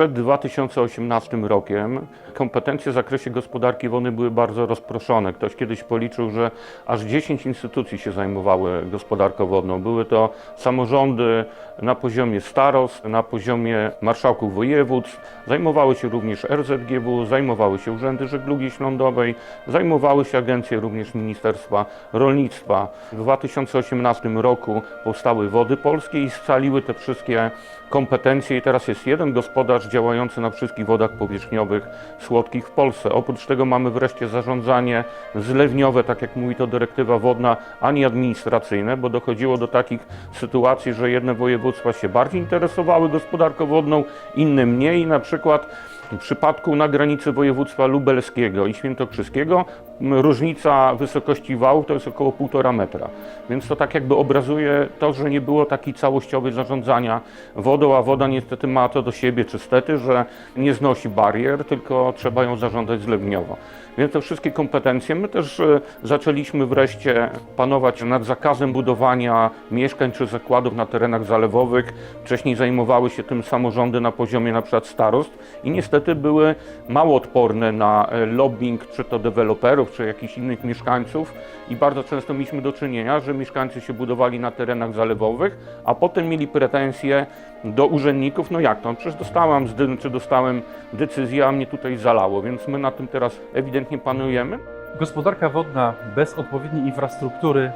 przed 2018 rokiem kompetencje w zakresie gospodarki wodnej były bardzo rozproszone. Ktoś kiedyś policzył, że aż 10 instytucji się zajmowały gospodarką wodną. Były to samorządy na poziomie starost, na poziomie marszałków województw, zajmowały się również RZGW, zajmowały się urzędy żeglugi śródlądowej, zajmowały się agencje również Ministerstwa Rolnictwa. W 2018 roku powstały Wody Polskie i scaliły te wszystkie kompetencje i teraz jest jeden gospodarz działający na wszystkich wodach powierzchniowych słodkich w Polsce. Oprócz tego mamy wreszcie zarządzanie zlewniowe, tak jak mówi to dyrektywa wodna, ani administracyjne, bo dochodziło do takich sytuacji, że jedne województwa się bardziej interesowały gospodarką wodną, inne mniej. Na przykład w przypadku na granicy województwa lubelskiego i świętokrzyskiego różnica wysokości wałów to jest około 1,5 metra. Więc to tak jakby obrazuje to, że nie było takiej całościowej zarządzania wodą, a woda niestety ma to do siebie, czy stety, że nie znosi barier, tylko trzeba ją zarządzać zlewniowo. Więc te wszystkie kompetencje, my też e, zaczęliśmy wreszcie panować nad zakazem budowania mieszkań czy zakładów na terenach zalewowych. Wcześniej zajmowały się tym samorządy na poziomie na przykład starost i niestety były mało odporne na e, lobbying czy to deweloperów, czy jakichś innych mieszkańców. I bardzo często mieliśmy do czynienia, że mieszkańcy się budowali na terenach zalewowych, a potem mieli pretensje do urzędników, no jak to, przecież dostałam czy dostałem decyzję, a mnie tutaj zalało, więc my na tym teraz ewidentnie panujemy. Gospodarka wodna bez odpowiedniej infrastruktury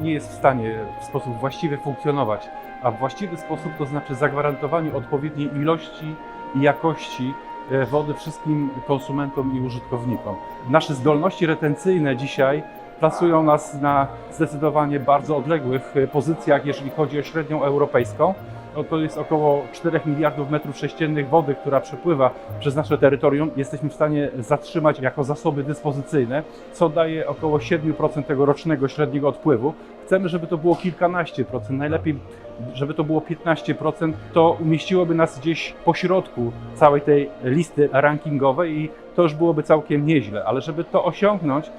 nie jest w stanie w sposób właściwy funkcjonować, a właściwy sposób to znaczy zagwarantowanie odpowiedniej ilości i jakości wody wszystkim konsumentom i użytkownikom. Nasze zdolności retencyjne dzisiaj plasują nas na zdecydowanie bardzo odległych e, pozycjach, jeżeli chodzi o średnią europejską. To jest około 4 miliardów metrów sześciennych wody, która przepływa przez nasze terytorium. Jesteśmy w stanie zatrzymać jako zasoby dyspozycyjne, co daje około 7% tego rocznego średniego odpływu. Chcemy, żeby to było kilkanaście procent, najlepiej, żeby to było 15%. To umieściłoby nas gdzieś po środku całej tej listy rankingowej i to już byłoby całkiem nieźle, ale żeby to osiągnąć,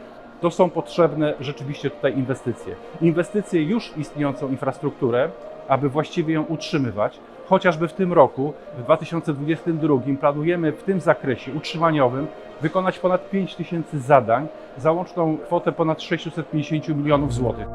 to są potrzebne rzeczywiście tutaj inwestycje. Inwestycje już istniejącą infrastrukturę, aby właściwie ją utrzymywać. Chociażby w tym roku, w 2022, planujemy w tym zakresie utrzymaniowym wykonać ponad 5 tysięcy zadań za łączną kwotę ponad 650 milionów złotych.